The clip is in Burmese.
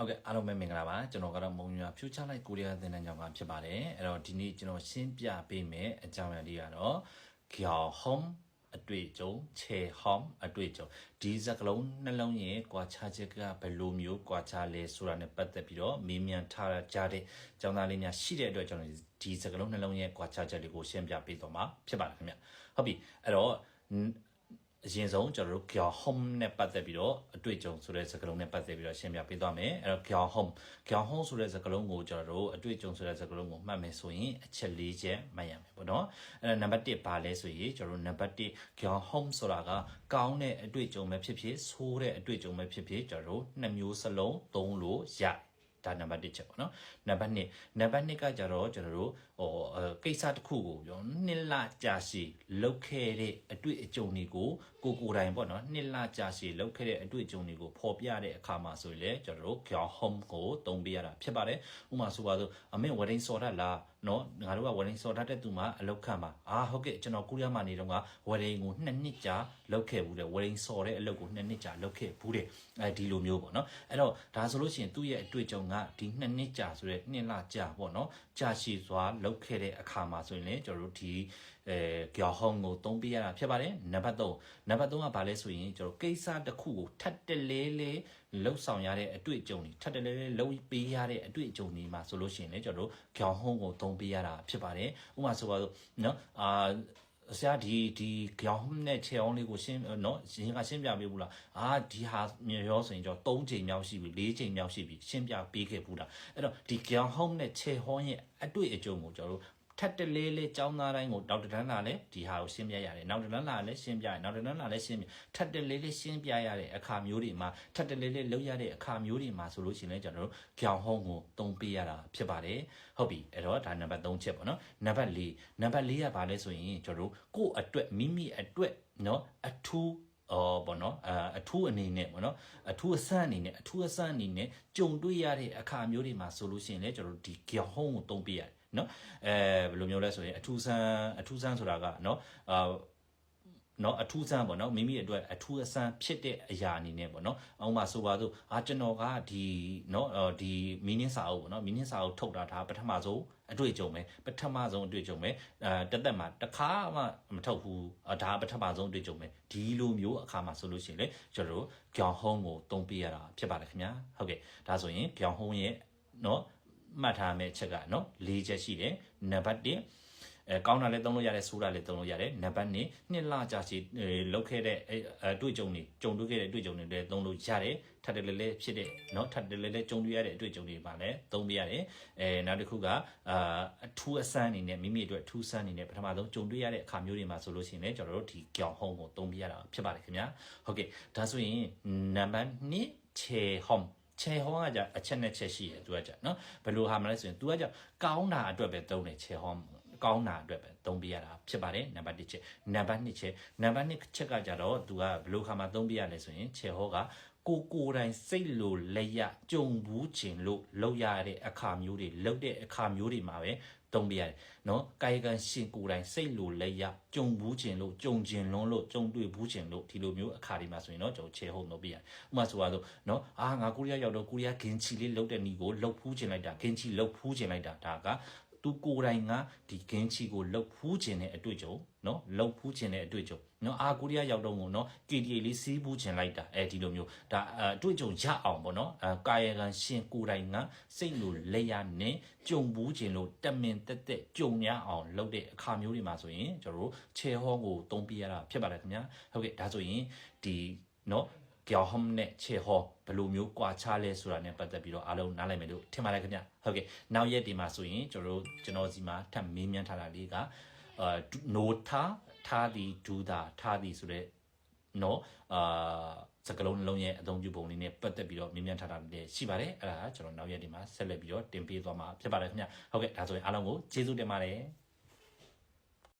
ဟုတ်ကဲ့အားလုံးပဲမင်္ဂလာပါကျွန်တော်ကတော့မုံရွာဖြူချလိုက်ကိုရီးယားသင်တန်းကျောင်းကဖြစ်ပါတယ်အဲ့တော့ဒီနေ့ကျွန်တော်ရှင်းပြပေးမယ်အကြောင်းအရာလေးကတော့ Gyao Home အတွေ့အကြုံ Che Home အတွေ့အကြုံဒီစကလုံးနှလုံးရဲ့ကွာခြားချက်ကဘယ်လိုမျိုးကွာခြားလဲဆိုတာနဲ့ပတ်သက်ပြီးတော့မေးမြန်းထားကြတဲ့ကျောင်းသားလေးများရှိတဲ့အတွက်ကျွန်တော်ဒီစကလုံးနှလုံးရဲ့ကွာခြားချက်တွေကိုရှင်းပြပေးတော့မှာဖြစ်ပါတယ်ခင်ဗျဟုတ်ပြီအဲ့တော့ အရင်ဆုံးကျွန်တော်တို့ Gyeong Home နဲ့ပတ်သက်ပြီးတော့အတွေ့အကြုံဆိုတဲ့စကားလုံးနဲ့ပတ်သက်ပြီးတော့ရှင်းပြပေးသွားမယ်အဲ့တော့ Gyeong Home Gyeong Home ဆိုတဲ့စကားလုံးကိုကျွန်တော်တို့အတွေ့အကြုံဆိုတဲ့စကားလုံးကိုမှတ်မယ်ဆိုရင်အချက်၄ချက်မှတ်ရမယ်ပေါ့နော်အဲ့တော့နံပါတ်1ပါလဲဆိုရင်ကျွန်တော်တို့နံပါတ်1 Gyeong Home ဆိုတာကကောင်းတဲ့အတွေ့အကြုံပဲဖြစ်ဖြစ်ဆိုးတဲ့အတွေ့အကြုံပဲဖြစ်ဖြစ်ကျွန်တော်တို့နှစ်မျိုးစလုံးသုံးလို့ရတယ်ဒါနံပါတ်1ချက်ပေါ့နော်နံပါတ်2နံပါတ်2ကကြတော့ကျွန်တော်တို့ ဟိုကိစ္စတစ်ခုကိုပြောနှစ်လကြာရှည်လောက်ခဲ့တဲ့အတွေ့အကြုံတွေကိုကိုကိုယ်တိုင်ပေါ့နော်နှစ်လကြာရှည်လောက်ခဲ့တဲ့အတွေ့အကြုံတွေကိုဖော်ပြတဲ့အခါမှာဆိုရင်လေကျွန်တော်တို့ ground home ကိုသုံးပေးရတာဖြစ်ပါတယ်ဥပမာဆိုပါစို့အမေဝရင်စော်တတ်လားနော်ငါတို့ကဝရင်စော်တတ်တဲ့သူမှအလောက်ခံပါအာဟုတ်ကဲ့ကျွန်တော်ကုရမနေတော့ကဝရင်ကိုနှစ်နှစ်ကြာလောက်ခဲ့ဘူးတဲ့ဝရင်စော်တဲ့အလုပ်ကိုနှစ်နှစ်ကြာလောက်ခဲ့ဘူးတဲ့အဲဒီလိုမျိုးပေါ့နော်အဲ့တော့ဒါဆိုလို့ရှိရင်သူ့ရဲ့အတွေ့အကြုံကဒီနှစ်နှစ်ကြာဆိုတဲ့နှစ်လကြာပေါ့နော်ကြာရှည်စွာလောက်ခဲ့တဲ့အခါမှာဆိုရင်လေကျွန်တော်တို့ဒီအဲကြော်ဟုံးကိုသုံးပေးရတာဖြစ်ပါတယ်နံပါတ်3နံပါတ်3ကဘာလဲဆိုရင်ကျွန်တော်ကိစ္စတစ်ခုကိုထပ်တလဲလဲလှုပ်ဆောင်ရတဲ့အတွေ့အကြုံတွေထပ်တလဲလဲလှုပ်ပေးရတဲ့အတွေ့အကြုံတွေမှာဆိုလို့ရှိရင်လေကျွန်တော်တို့ကြော်ဟုံးကိုသုံးပေးရတာဖြစ်ပါတယ်ဥပမာဆိုပါတော့နော်အာ ဆရာဒီဒီကြောင်နဲ့ခြေအောင်လေးကိုရှင်းနော်ရှင်ကရှင်းပြပေးဘူးလားအာဒီဟာမြေရောဆိုရင်ကျွန်တော်၃ချိန်မြောက်ရှိပြီ၄ချိန်မြောက်ရှိပြီရှင်းပြပေးခဲ့ဘူးလားအဲ့တော့ဒီကြောင်ဟုံးနဲ့ခြေဟောင်းရဲ့အတွေ့အကြုံကိုကျွန်တော်တို့ ထပ်တလေးလေးចောင်းသားတိုင်းကိုဒေါက်တာတန်းလာလဲဒီဟာကိုရှင်းပြရတယ်နောက်တန်းလာလဲရှင်းပြရတယ်နောက်တန်းလာလဲရှင်းပြထပ်တလေးလေးရှင်းပြရတဲ့အခါမျိုးတွေမှာထပ်တလေးလေးလုပ်ရတဲ့အခါမျိုးတွေမှာဆိုလို့ရှိရင်လည်းကျွန်တော်တို့ကြောင်ဟုံးကိုတုံးပေးရတာဖြစ်ပါတယ်ဟုတ်ပြီအဲ့တော့ဒါနံပါတ်3ချက်ပေါ့နော်နံပါတ်4နံပါတ်4ကဘာလဲဆိုရင်ကျွန်တော်တို့ကိုယ့်အတွက်မိမိအတွက်နော်အထူးအော်ပေါ့နော်အအ ထူးအနေနဲ့ပေါ့နော်အထူးအဆန်းအနေနဲ့အထူးအဆန်းအနေနဲ့ကြုံတွေ့ရတဲ့အခါမျိုးတွေမှာဆိုလို့ရှိရင်လည်းကျွန်တော်တို့ဒီကြောင်ဟုံးကိုတုံးပေးရတယ်နော်အဲဘယ်လိုမျိုးလဲဆိုရင်အထူးဆန်းအထူးဆန်းဆိုတာကနော်အာ နော်အထူးဆန်းပေါ့နော်မိမိအတွက်အထူးအဆန်းဖြစ်တဲ့အရာအနေနဲ့ပေါ့နော်အောက်မှာဆိုပါစို့အာကျွန်တော်ကဒီနော်ဒီမီနင်းစာအုပ်ပေါ့နော်မီနင်းစာအုပ်ထုတ်တာဒါပထမဆုံးအတွေ့အကြုံပဲပထမဆုံးအတွေ့အကြုံပဲအဲတက်တက်မှာတစ်ခါမှမထုတ်ဘူးဒါပထမဆုံးအတွေ့အကြုံပဲဒီလိုမျိုးအခါမှာဆိုလို့ရှိရင်လေကျွန်တော်တို့ကြောင်ဟုံးကိုတုံးပေးရတာဖြစ်ပါတယ်ခင်ဗျာဟုတ်ကဲ့ဒါဆိုရင်ကြောင်ဟုံးရဲ့နော်မှတ်ထားမယ့်ချက်ကနော်၄ချက်ရှိတယ်နံပါတ်1 အဲကောင်းတာလည်းသုံးလို့ရတယ်ဆိုးတာလည်းသုံးလို့ရတယ်နံပါတ်2နှစ်လကြာစီလောက်ခဲ့တဲ့အတွေ့အကြုံတွေကြုံတွေ့ခဲ့တဲ့အတွေ့အကြုံတွေလည်းသုံးလို့ရတယ်ထပ်တယ်လည်းလည်းဖြစ်တဲ့เนาะထပ်တယ်လည်းလည်းကြုံတွေ့ရတဲ့အတွေ့အကြုံတွေပါလည်းသုံးပြရတယ်အဲနောက်တစ်ခုကအာအထူးအဆန်းအနေနဲ့မိမိအတွက်အထူးဆန်းအနေနဲ့ပထမဆုံးကြုံတွေ့ရတဲ့အခါမျိုးတွေမှာဆိုလို့ရှိရင်လည်းကျွန်တော်တို့ဒီကြောင်ဟုံးကိုသုံးပြရတာဖြစ်ပါတယ်ခင်ဗျာဟုတ်ကဲ့ဒါဆိုရင်နံပါတ်2ခြေဟုံးခြေဟောင်းကကြအချက်နဲ့ချက်ရှိတယ်သူကကြနော်ဘယ်လိုဟာမလဲဆိုရင် तू ကကြကောင်းတာအတွက်ပဲသုံးတယ်ခြေဟောင်း ကောင်းတာအတွက်ပဲသုံးပြရတာဖြစ်ပါတယ်နံပါတ်1ချက်နံပါတ်2ချက်နံပါတ်2ချက်ကကြတော့ तू ကဘယ်လိုခါမှသုံးပြရလဲဆိုရင်ခြေဟောကကိုကိုယ်တိုင်စိတ်လိုလက်ရကြုံဘူးခြင်းလို့လောက်ရတဲ့အခါမျိုးတွေလောက်တဲ့အခါမျိုးတွေမှာပဲတုံးပြရတယ်နော်ကာယကံရှင်ကိုယ်တိုင်စိတ်လိုလက်ရကြုံဘူးခြင်းလို့ကြုံခြင်းလွန်းလို့ကြုံတွေ့ဘူးခြင်းလို့ဒီလိုမျိုးအခါတွေမှာဆိုရင်တော့ကျွန်တော်ခြေဟုတ်လုပ်ပြရတယ်ဥပမာဆိုပါတော့နော်အာငါကိုရီးယားရောက်တော့ကိုရီးယားဂင်ချီလေးလုတ်တဲ့နီကိုလှုပ်ဖူးခြင်းလိုက်တာဂင်ချီလှုပ်ဖူးခြင်းလိုက်တာဒါက သူကိုယ်တိုင်ကဒီဂင်းချီကိုလှုပ်ဖူးခြင်းတဲ့အတွေ့အကြုံနော်လှုပ်ဖူးခြင်းတဲ့အတွေ့အကြုံနော်အာကိုရီးယားရောက်တော့မို့နော် KDA လေးစီးဖူးခြင်းလိုက်တာအဲဒီလိုမျိုးဒါအတွေ့အကြုံရအောင်ပေါ့နော်အဲကာယကံရှင်ကိုယ်တိုင်ကစိတ်လိုလက်ရနဲ့ကြုံဘူးခြင်းလို့တက်မင်တက်တက်ကြုံရအောင်လုပ်တဲ့အခါမျိုးတွေမှာဆိုရင်ကျွန်တော်တို့ခြေဟောကိုတုံးပြရတာဖြစ်ပါတယ်ခင်ဗျာဟုတ်ကဲ့ဒါဆိုရင်ဒီနော် ကြောင်ဟမ်နဲ့ခြေဟောဘယ်လိုမျိုးကွာခြားလဲဆိုတာနဲ့ပတ်သက်ပြီးတော့အားလုံးနားလည်မယ်လို့ထင်ပါတယ်ခင်ဗျဟုတ်ကဲ့နောက်ရက်ဒီမှာဆိုရင်ကျွန်တော်တို့ကျွန်တော်စီမှာထပ်မေးမြန်းထားတာလေးကအာ no ထားထားသည်ဒူတာထားသည်ဆိုတဲ့နော်အာစကလုံးနှလုံးရဲ့အသုံးပြုပုံလေးနဲ့ပတ်သက်ပြီးတော့မေးမြန်းထားတာလည်းရှိပါတယ်အဲ့ဒါကျွန်တော်နောက်ရက်ဒီမှာဆက်လက်ပြီးတော့တင်ပေးသွားမှာဖြစ်ပါတယ်ခင်ဗျဟုတ်ကဲ့ဒါဆိုရင်အားလုံးကိုကျေးဇူးတင်ပါတယ်